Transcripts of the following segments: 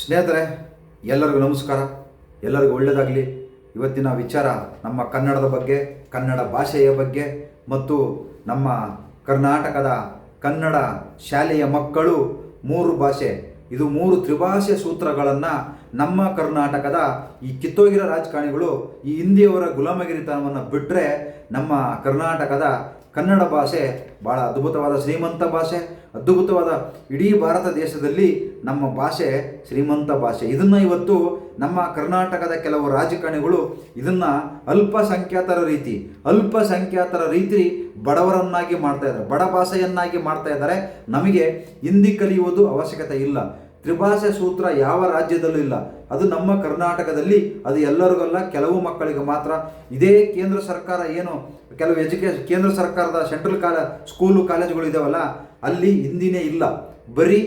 ಸ್ನೇಹಿತರೆ, ಎಲ್ಲರಿಗೂ ನಮಸ್ಕಾರ. ಎಲ್ಲರಿಗೂ ಒಳ್ಳೆಯದಾಗಲಿ. ಇವತ್ತಿನ ವಿಚಾರ ನಮ್ಮ ಕನ್ನಡದ ಬಗ್ಗೆ, ಕನ್ನಡ ಭಾಷೆಯ ಬಗ್ಗೆ ಮತ್ತು ನಮ್ಮ ಕರ್ನಾಟಕದ ಕನ್ನಡ ಶಾಲೆಯ ಮಕ್ಕಳು ಮೂರು ಭಾಷೆ. ಇದು ಮೂರು ತ್ರಿಭಾಷೆ ಸೂತ್ರಗಳನ್ನು ನಮ್ಮ ಕರ್ನಾಟಕದ ಈ ಕಿತ್ತೋಗಿರ ರಾಜಕಾರಣಿಗಳು ಈ ಹಿಂದಿಯವರ ಗುಲಾಮಗಿರಿತನವನ್ನು ಬಿಟ್ಟರೆ ನಮ್ಮ ಕರ್ನಾಟಕದ ಕನ್ನಡ ಭಾಷೆ ಭಾಳ ಅದ್ಭುತವಾದ, ಶ್ರೀಮಂತ ಭಾಷೆ, ಅದ್ಭುತವಾದ ಇಡೀ ಭಾರತ ದೇಶದಲ್ಲಿ ನಮ್ಮ ಭಾಷೆ ಶ್ರೀಮಂತ ಭಾಷೆ. ಇದನ್ನು ಇವತ್ತು ನಮ್ಮ ಕರ್ನಾಟಕದ ಕೆಲವು ರಾಜಕಾರಣಿಗಳು ಇದನ್ನು ಅಲ್ಪಸಂಖ್ಯಾತರ ರೀತಿ ಅಲ್ಪಸಂಖ್ಯಾತರ ರೀತಿ ಬಡವರನ್ನಾಗಿ ಮಾಡ್ತಾ ಇದ್ದಾರೆ, ಬಡ ಭಾಷೆಯನ್ನಾಗಿ ಮಾಡ್ತಾ ಇದ್ದಾರೆ. ನಮಗೆ ಹಿಂದಿ ಕಲಿಯುವುದು ಅವಶ್ಯಕತೆ ಇಲ್ಲ. ತ್ರಿಭಾಷೆ ಸೂತ್ರ ಯಾವ ರಾಜ್ಯದಲ್ಲೂ ಇಲ್ಲ. ಅದು ನಮ್ಮ ಕರ್ನಾಟಕದಲ್ಲಿ, ಅದು ಎಲ್ಲರಿಗಲ್ಲ, ಕೆಲವು ಮಕ್ಕಳಿಗೆ ಮಾತ್ರ. ಇದೇ ಕೇಂದ್ರ ಸರ್ಕಾರ ಏನು, ಕೆಲವು ಎಜುಕೇಶನ್ ಕೇಂದ್ರ ಸರ್ಕಾರದ ಸೆಂಟ್ರಲ್ ಕಾಲ, ಸ್ಕೂಲು, ಕಾಲೇಜುಗಳು ಇದಾವಲ್ಲ, ಅಲ್ಲಿ ಹಿಂದಿನೇ ಇಲ್ಲ. ಬರೀ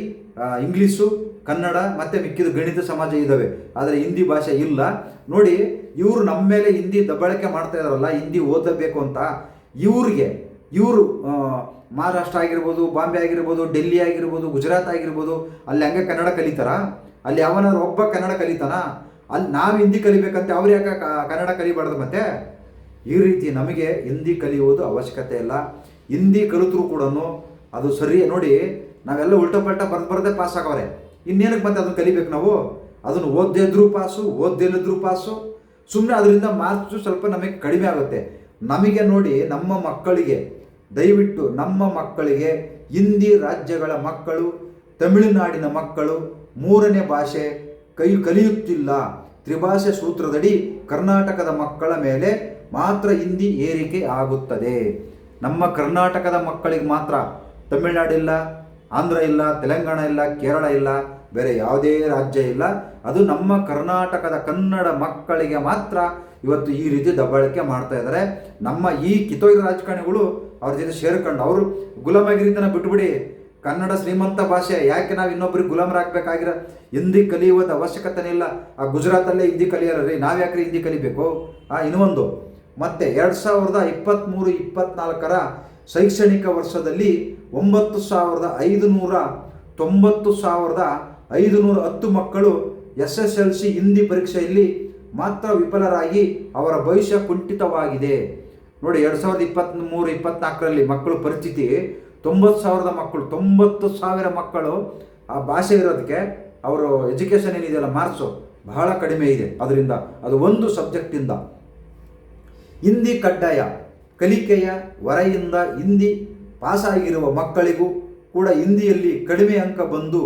ಇಂಗ್ಲೀಷು ಕನ್ನಡ, ಮತ್ತು ಮಿಕ್ಕಿದ ಗಣಿತ ಸಮಾಜ ಇದ್ದಾವೆ ಆದರೆ ಹಿಂದಿ ಭಾಷೆ ಇಲ್ಲ. ನೋಡಿ, ಇವರು ನಮ್ಮ ಮೇಲೆ ಹಿಂದಿ ದಬ್ಬಳಕೆ ಮಾಡ್ತಾ ಇದಾರಲ್ಲ, ಹಿಂದಿ ಓದಬೇಕು ಅಂತ, ಇವ್ರಿಗೆ ಇವರು ಮಹಾರಾಷ್ಟ್ರ ಆಗಿರ್ಬೋದು, ಬಾಂಬೆ ಆಗಿರ್ಬೋದು, ಡೆಲ್ಲಿ ಆಗಿರ್ಬೋದು, ಗುಜರಾತ್ ಆಗಿರ್ಬೋದು, ಅಲ್ಲಿ ಹಂಗೆ ಕನ್ನಡ ಕಲಿತಾರಾ. ಅಲ್ಲಿ ಅವನಾರು ಒಬ್ಬ ಕನ್ನಡ ಕಲಿತಾನ? ಅಲ್ಲಿ ನಾವು ಹಿಂದಿ ಕಲಿಬೇಕಂತ, ಅವ್ರು ಯಾಕೆ ಕನ್ನಡ ಕಲಿಬಾರ್ದು ಮತ್ತೆ? ಈ ರೀತಿ ನಮಗೆ ಹಿಂದಿ ಕಲಿಯುವುದು ಅವಶ್ಯಕತೆ ಇಲ್ಲ. ಹಿಂದಿ ಕಲಿತರೂ ಕೂಡ ಅದು ಸರಿ, ನೋಡಿ, ನಾವೆಲ್ಲ ಉಲ್ಟಾ ಪಲ್ಟ ಬರ್ದು ಬರದೆ ಪಾಸ್ ಆಗವ್ರೆ. ಇನ್ನೇನಕ್ಕೆ ಮತ್ತೆ ಅದನ್ನು ಕಲಿಬೇಕು ನಾವು? ಅದನ್ನು ಓದ್ದೇ ಇದ್ರೂ ಪಾಸು ಓದ್ದೇ ಇಲ್ಲದ್ರೂ ಪಾಸು ಸುಮ್ಮನೆ ಅದರಿಂದ ಮಾರ್ಕ್ಸು ಸ್ವಲ್ಪ ನಮಗೆ ಕಡಿಮೆ ಆಗುತ್ತೆ. ನಮಗೆ ನೋಡಿ ನಮ್ಮ ಮಕ್ಕಳಿಗೆ ದಯವಿಟ್ಟು ನಮ್ಮ ಮಕ್ಕಳಿಗೆ ಹಿಂದಿ ರಾಜ್ಯಗಳ ಮಕ್ಕಳು, ತಮಿಳುನಾಡಿನ ಮಕ್ಕಳು ಮೂರನೇ ಭಾಷೆ ಕೈ ಕಲಿಯುತ್ತಿಲ್ಲ. ತ್ರಿಭಾಷೆ ಸೂತ್ರದಡಿ ಕರ್ನಾಟಕದ ಮಕ್ಕಳ ಮೇಲೆ ಮಾತ್ರ ಹಿಂದಿ ಏರಿಕೆ ಆಗುತ್ತದೆ. ನಮ್ಮ ಕರ್ನಾಟಕದ ಮಕ್ಕಳಿಗೆ ಮಾತ್ರ ತಮಿಳುನಾಡಿಲ್ಲ ಆಂಧ್ರ ಇಲ್ಲ, ತೆಲಂಗಾಣ ಇಲ್ಲ, ಕೇರಳ ಇಲ್ಲ, ಬೇರೆ ಯಾವುದೇ ರಾಜ್ಯ ಇಲ್ಲ. ಅದು ನಮ್ಮ ಕರ್ನಾಟಕದ ಕನ್ನಡ ಮಕ್ಕಳಿಗೆ ಮಾತ್ರ ಇವತ್ತು ಈ ರೀತಿ ದಬ್ಬಾಳಿಕೆ ಮಾಡ್ತಾ ಇದ್ದಾರೆ. ನಮ್ಮ ಈ ಕಿತೋಯ್ ರಾಜಕಾರಣಿಗಳು ಅವ್ರ ಜೊತೆ ಸೇರ್ಕೊಂಡು ಅವರು ಗುಲಾಮಗಿರಿತನ ಬಿಟ್ಬಿಡಿ. ಕನ್ನಡ ಶ್ರೀಮಂತ ಭಾಷೆ, ಯಾಕೆ ನಾವು ಇನ್ನೊಬ್ರಿಗೆ ಗುಲಾಮರಾಗಬೇಕಾಗಿರೋ? ಹಿಂದಿ ಕಲಿಯುವುದು ಅವಶ್ಯಕತೆ ಇಲ್ಲ. ಆ ಗುಜರಾತಲ್ಲೇ ಹಿಂದಿ ಕಲಿಯಲ್ಲ ರೀ. ನಾವು ಯಾಕ್ರಿ ಹಿಂದಿ ಕಲಿಬೇಕು? ಆ ಇನ್ನೊಂದು ಮತ್ತೆ ಎರಡು ಸಾವಿರದ ಇಪ್ಪತ್ತ್ಮೂರು ಇಪ್ಪತ್ನಾಲ್ಕರ ಶೈಕ್ಷಣಿಕ ವರ್ಷದಲ್ಲಿ ಒಂಬತ್ತು ಸಾವಿರದ ಐದುನೂರ ತೊಂಬತ್ತು ಸಾವಿರದ ಐದುನೂರ ಹತ್ತು ಮಕ್ಕಳು S S L C Hindi ಪರೀಕ್ಷೆಯಲ್ಲಿ ಮಾತ್ರ ವಿಫಲರಾಗಿ ಅವರ ಭವಿಷ್ಯ ಕುಂಠಿತವಾಗಿದೆ. ನೋಡಿ, ಎರಡು ಸಾವಿರದ ಇಪ್ಪತ್ತ್ಮೂರು ಇಪ್ಪತ್ನಾಲ್ಕರಲ್ಲಿ ಮಕ್ಕಳು ಪರಿಸ್ಥಿತಿ, ತೊಂಬತ್ತು ಸಾವಿರದ ಮಕ್ಕಳು, ತೊಂಬತ್ತು ಸಾವಿರ ಮಕ್ಕಳು ಆ ಭಾಷೆ ಇರೋದಕ್ಕೆ ಅವರು ಎಜುಕೇಷನ್ ಏನಿದೆಯಲ್ಲ ಮಾರ್ಕ್ಸು ಬಹಳ ಕಡಿಮೆ ಇದೆ. ಅದರಿಂದ ಅದು ಒಂದು ಸಬ್ಜೆಕ್ಟಿಂದ ಹಿಂದಿ ಕಡ್ಡಾಯ, ಕಲಿಕೆಯ ಹೊರೆಯಿಂದ ಹಿಂದಿ ಪಾಸಾಗಿರುವ ಮಕ್ಕಳಿಗೂ ಕೂಡ ಹಿಂದಿಯಲ್ಲಿ ಕಡಿಮೆ ಅಂಕ ಬಂದು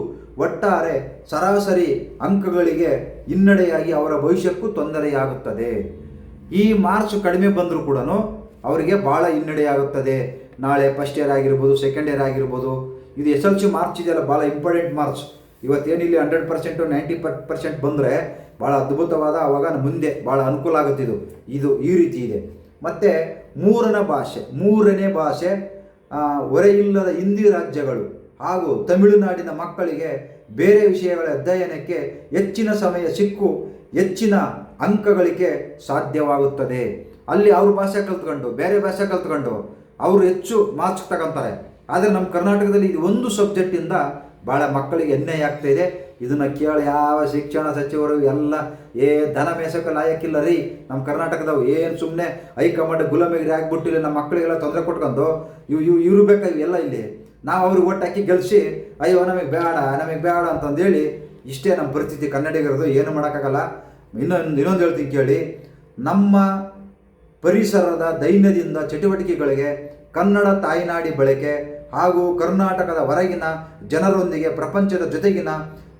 ಒಟ್ಟಾರೆ ಸರಾಸರಿ ಅಂಕಗಳಿಗೆ ಹಿನ್ನಡೆಯಾಗಿ ಅವರ ಭವಿಷ್ಯಕ್ಕೂ ತೊಂದರೆಯಾಗುತ್ತದೆ. ಈ ಮಾರ್ಕ್ಸ್ ಕಡಿಮೆ ಬಂದರೂ ಕೂಡ ಅವರಿಗೆ ಭಾಳ ಹಿನ್ನಡೆಯಾಗುತ್ತದೆ. ನಾಳೆ ಫಸ್ಟ್ ಇಯರ್ ಆಗಿರ್ಬೋದು ಸೆಕೆಂಡ್ ಇಯರ್ ಆಗಿರ್ಬೋದು. ಇದು ಎಸ್ ಎಲ್ ಸಿ ಮಾರ್ಕ್ಸ್ ಇದೆಯಲ್ಲ ಭಾಳ important marks ಇವತ್ತೇನಿಲ್ಲಿ hundred percent ninety per percent ಬಂದರೆ ಭಾಳ ಅದ್ಭುತವಾದ ಅವಾಗ ಮುಂದೆ ಭಾಳ ಅನುಕೂಲ ಆಗುತ್ತಿದ್ದು ಇದು. ಈ ರೀತಿ ಇದೆ. ಮತ್ತು ಮೂರನೇ ಭಾಷೆ ಮೂರನೇ ಭಾಷೆ ಹೊರೆಯಿಲ್ಲದ ಹಿಂದಿ ರಾಜ್ಯಗಳು ಹಾಗೂ ತಮಿಳುನಾಡಿನ ಮಕ್ಕಳಿಗೆ ಬೇರೆ ವಿಷಯಗಳ ಅಧ್ಯಯನಕ್ಕೆ ಹೆಚ್ಚಿನ ಸಮಯ ಸಿಕ್ಕು, ಹೆಚ್ಚಿನ ಅಂಕಗಳಿಗೆ ಸಾಧ್ಯವಾಗುತ್ತದೆ. ಅಲ್ಲಿ ಅವ್ರ ಭಾಷೆ ಕಲ್ತ್ಕೊಂಡು, ಬೇರೆ ಭಾಷೆ ಕಲ್ತ್ಕೊಂಡು ಅವರು ಹೆಚ್ಚು ಮಾರ್ಕ್ಸ್ ತಗೊಂತಾರೆ. ಆದರೆ ನಮ್ಮ ಕರ್ನಾಟಕದಲ್ಲಿ ಇದು ಒಂದು ಸಬ್ಜೆಕ್ಟಿಂದ ಭಾಳ ಮಕ್ಕಳಿಗೆ ಅನ್ಯಾಯ ಆಗ್ತಾ ಇದೆ. ಇದನ್ನು ಕೇಳಿ ಯಾವ ಶಿಕ್ಷಣ ಸಚಿವರು ಎಲ್ಲ, ಏ, ಧನ ಮೇಸಕ್ಕೆ ಲಾಯಕ್ಕಿಲ್ಲ ರೀ. ನಮ್ಮ ಕರ್ನಾಟಕದವು ಏನು ಸುಮ್ಮನೆ ಹೈಕಮಾಂಡ್ ಗುಲಾಮಿಗೆ ಆಗ್ಬಿಟ್ಟಿಲ್ಲ ನಮ್ಮ ಮಕ್ಕಳಿಗೆಲ್ಲ ತೊಂದರೆ ಕೊಟ್ಕೊಂಡು ಇವು ಇವು, ಇವ್ರು ಬೇಕಾಗಿ ಎಲ್ಲ ಇಲ್ಲಿ? ನಾವು ಅವ್ರಿಗೆ ಒಟ್ಟು ಹಾಕಿ ಗೆಲ್ಸಿ, ಅಯ್ಯೋ, ನಮಗೆ ಬೇಡ ನಮಗೆ ಬೇಡ ಅಂತಂದೇಳಿ ಇಷ್ಟೇ ನಮ್ಮ ಪರಿಸ್ಥಿತಿ ಕನ್ನಡಿಗರದು. ಏನು ಮಾಡೋಕ್ಕಾಗಲ್ಲ. ಇನ್ನೊಂದು ಇನ್ನೊಂದು ಹೇಳ್ತೀನಿ ಕೇಳಿ. ನಮ್ಮ ಪರಿಸರದ ದೈನ್ಯದಿಂದ ಚಟುವಟಿಕೆಗಳಿಗೆ ಕನ್ನಡ, ತಾಯ್ನಾಡಿ ಬಳಕೆ ಹಾಗೂ ಕರ್ನಾಟಕದ ಹೊರಗಿನ ಜನರೊಂದಿಗೆ ಪ್ರಪಂಚದ ಜೊತೆಗಿನ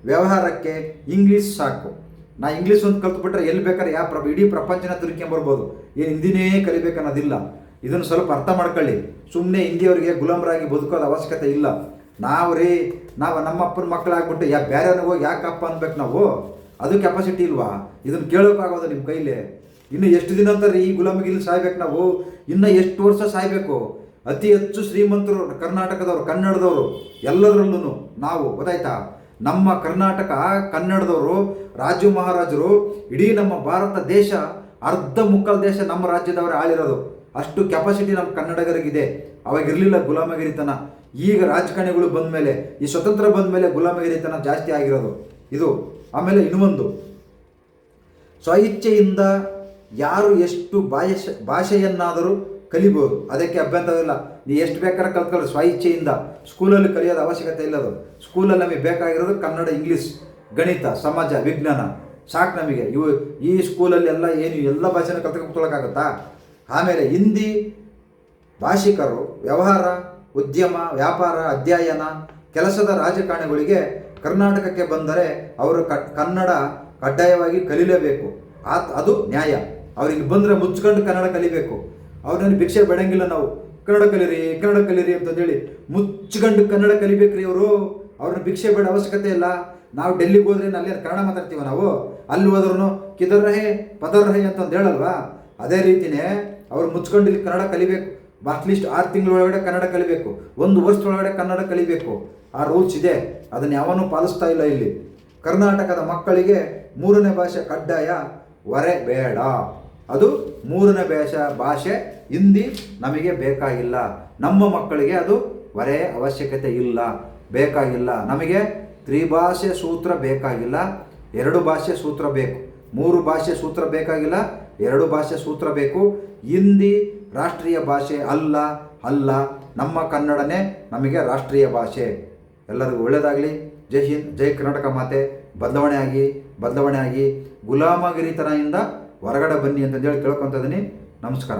ವ್ಯವಹಾರಕ್ಕೆ ಇಂಗ್ಲೀಷ್ ಸಾಕು. ನಾ ಇಂಗ್ಲೀಷ್ ಒಂದು ಕಲ್ತುಬಿಟ್ರೆ ಎಲ್ಲಿ ಬೇಕಾದ್ರೆ ಯಾವ ಪ್ರ, ಇಡೀ ಪ್ರಪಂಚನ ತಿರ್ಕೊಂಬರ್ಬೋದು ಏನು ಹಿಂದಿನೇ ಕಲಿಬೇಕನ್ನೋದಿಲ್ಲ. ಇದನ್ನು ಸ್ವಲ್ಪ ಅರ್ಥ ಮಾಡ್ಕೊಳ್ಳಿ. ಸುಮ್ಮನೆ ಹಿಂದಿಯವರಿಗೆ ಗುಲಾಮರಾಗಿ ಬದುಕೋದ ಅವಶ್ಯಕತೆ ಇಲ್ಲ. ನಾವು ರೀ, ನಾವು ನಮ್ಮಪ್ಪನ ಮಕ್ಕಳಾಗ್ಬಿಟ್ಟು ಯಾ ಬೇರೆಯವ್ರಿಗೆ ಯಾಕಪ್ಪ ಅನ್ಬೇಕು ನಾವು? ಅದು ಕೆಪಾಸಿಟಿ ಇಲ್ವಾ? ಇದನ್ನು ಕೇಳೋಕ್ಕಾಗೋದು ನಿಮ್ಮ ಕೈಲಿ. ಇನ್ನು ಎಷ್ಟು ದಿನ ಅಂತಾರೆ ಈ ಗುಲಾಮಗಿರಿ ಸಾಯ್ಬೇಕು ನಾವು? ಇನ್ನು ಎಷ್ಟು ವರ್ಷ ಸಾಯ್ಬೇಕು? ಅತಿ ಹೆಚ್ಚು ಶ್ರೀಮಂತರು ಕರ್ನಾಟಕದವರು, ಕನ್ನಡದವರು ಎಲ್ಲದರಲ್ಲೂ ನಾವು, ಗೊತ್ತಾಯ್ತಾ? ನಮ್ಮ ಕರ್ನಾಟಕ, ಕನ್ನಡದವರು, ರಾಜು ಮಹಾರಾಜರು, ಇಡೀ ನಮ್ಮ ಭಾರತ ದೇಶ, ಅರ್ಧ ಮುಕ್ಕಾಲು ದೇಶ ನಮ್ಮ ರಾಜ್ಯದವರೇ ಆಳಿರೋದು. ಅಷ್ಟು ಕೆಪಾಸಿಟಿ ನಮ್ಮ ಕನ್ನಡಿಗರಿಗಿದೆ. ಅವಾಗ ಇರಲಿಲ್ಲ ಗುಲಾಮಗಿರಿತನ. ಈಗ ರಾಜಕಾರಣಿಗಳು ಬಂದ ಮೇಲೆ ಈ ಸ್ವತಂತ್ರ ಬಂದ ಮೇಲೆ ಗುಲಾಮಗಿರಿತನ ಜಾಸ್ತಿ ಆಗಿರೋದು. ಇದು ಆಮೇಲೆ ಇನ್ನೊಂದು ಸ್ವಇಚ್ಛೆಯಿಂದ ಯಾರು ಎಷ್ಟು ಭಾಷೆ ಭಾಷೆಯನ್ನಾದರೂ ಕಲಿಬೋದು. ಅದಕ್ಕೆ ಅಭ್ಯಂತರವಿಲ್ಲ ನೀ ಎಷ್ಟು ಬೇಕಾದ್ರೆ ಕಲ್ತ್ಕೊಳ್ಳಿ ಸ್ವಇಚ್ಛೆಯಿಂದ. ಸ್ಕೂಲಲ್ಲಿ ಕಲಿಯೋದು ಅವಶ್ಯಕತೆ ಇಲ್ಲದು. ಸ್ಕೂಲಲ್ಲಿ ನಮಗೆ ಬೇಕಾಗಿರೋದು ಕನ್ನಡ, ಇಂಗ್ಲೀಷ್, ಗಣಿತ, ಸಮಾಜ, ವಿಜ್ಞಾನ. ಸಾಕು ನಮಗೆ. ಇವು ಈ ಸ್ಕೂಲಲ್ಲಿ ಎಲ್ಲ ಏನು ಎಲ್ಲ ಭಾಷೆನ ಕಲ್ತ್ಕೊಳ್ಳೋಕ್ಕಾಗುತ್ತಾ ಆಮೇಲೆ ಹಿಂದಿ ಭಾಷಿಕರು, ವ್ಯವಹಾರ, ಉದ್ಯಮ, ವ್ಯಾಪಾರ, ಅಧ್ಯಯನ, ಕೆಲಸದ ರಾಜಕಾರಣಿಗಳಿಗೆ ಕರ್ನಾಟಕಕ್ಕೆ ಬಂದರೆ ಅವರು ಕನ್ನಡ ಕಡ್ಡಾಯವಾಗಿ ಕಲೀಲೇಬೇಕು. ಆತ್, ಅದು ನ್ಯಾಯ. ಅವ್ರಿಗೆ ಬಂದರೆ ಮುಚ್ಕೊಂಡು ಕನ್ನಡ ಕಲಿಬೇಕು. ಅವ್ರನ್ನ ಭಿಕ್ಷೆ ಬೇಡಂಗಿಲ್ಲ ನಾವು. ಕನ್ನಡ ಕಲಿರಿ, ಕನ್ನಡ ಕಲೀರಿ ಅಂತಂದೇಳಿ ಮುಚ್ಕೊಂಡು ಕನ್ನಡ ಕಲಿಬೇಕ್ರಿ ಅವರು ಅವ್ರನ್ನ ಭಿಕ್ಷೆ ಬೇಡ ಅವಶ್ಯಕತೆ ಇಲ್ಲ. ನಾವು ಡೆಲ್ಲಿಗೆ ಹೋದ್ರೆ ಅಲ್ಲಿ ಕನ್ನಡ ಮಾತಾಡ್ತೀವ ನಾವು. ಅಲ್ಲಿ ಹೋದ್ರೂ ಕಿದರ್ರಹೆ ಪದರ್ರಹೆ ಅಂತಂದು ಹೇಳಲ್ವಾ? ಅದೇ ರೀತಿನೇ ಅವ್ರು ಮುಚ್ಕೊಂಡು ಇಲ್ಲಿ ಕನ್ನಡ ಕಲಿಬೇಕು. ಅಟ್ಲೀಸ್ಟ್ ಆರು ತಿಂಗಳೊಳಗಡೆ ಕನ್ನಡ ಕಲಿಬೇಕು. ಒಂದು ವರ್ಷದೊಳಗಡೆ ಕನ್ನಡ ಕಲಿಬೇಕು. ಆ ರೂಲ್ಸ್ ಇದೆ. ಅದನ್ನು ಯಾವನ್ನೂ ಪಾಲಿಸ್ತಾ ಇಲ್ಲ ಇಲ್ಲಿ. ಕರ್ನಾಟಕದ ಮಕ್ಕಳಿಗೆ ಮೂರನೇ ಭಾಷೆ ಕಡ್ಡಾಯ ಹೊರೆ ಬೇಡ. ಅದು ಮೂರನೇ ಭಾಷೆ ಭಾಷೆ, ಹಿಂದಿ ನಮಗೆ ಬೇಕಾಗಿಲ್ಲ. ನಮ್ಮ ಮಕ್ಕಳಿಗೆ ಅದು ಹೊರೆ ಅವಶ್ಯಕತೆ ಇಲ್ಲ, ಬೇಕಾಗಿಲ್ಲ. ನಮಗೆ ತ್ರಿಭಾಷೆ ಸೂತ್ರ ಬೇಕಾಗಿಲ್ಲ, ಎರಡು ಭಾಷೆ ಸೂತ್ರ ಬೇಕು. ಮೂರು ಭಾಷೆ ಸೂತ್ರ ಬೇಕಾಗಿಲ್ಲ, ಎರಡು ಭಾಷೆ ಸೂತ್ರ ಬೇಕು. ಹಿಂದಿ ರಾಷ್ಟ್ರೀಯ ಭಾಷೆ ಅಲ್ಲ ಅಲ್ಲ. ನಮ್ಮ ಕನ್ನಡನೇ ನಮಗೆ ರಾಷ್ಟ್ರೀಯ ಭಾಷೆ. ಎಲ್ಲರಿಗೂ ಒಳ್ಳೆಯದಾಗಲಿ ಜೈ ಹಿಂದ್, ಜೈ ಕರ್ನಾಟಕ ಮಾತೆ. ಬದಲಾವಣೆ ಆಗಿ ಬದಲಾವಣೆ ಆಗಿ ಗುಲಾಮಗಿರಿತನದಿಂದ ಹೊರಗಡೆ ಬನ್ನಿ ಅಂತಂದೇಳಿ ಕೇಳ್ಕೊತಿದ್ದೀನಿ ನಮಸ್ಕಾರ.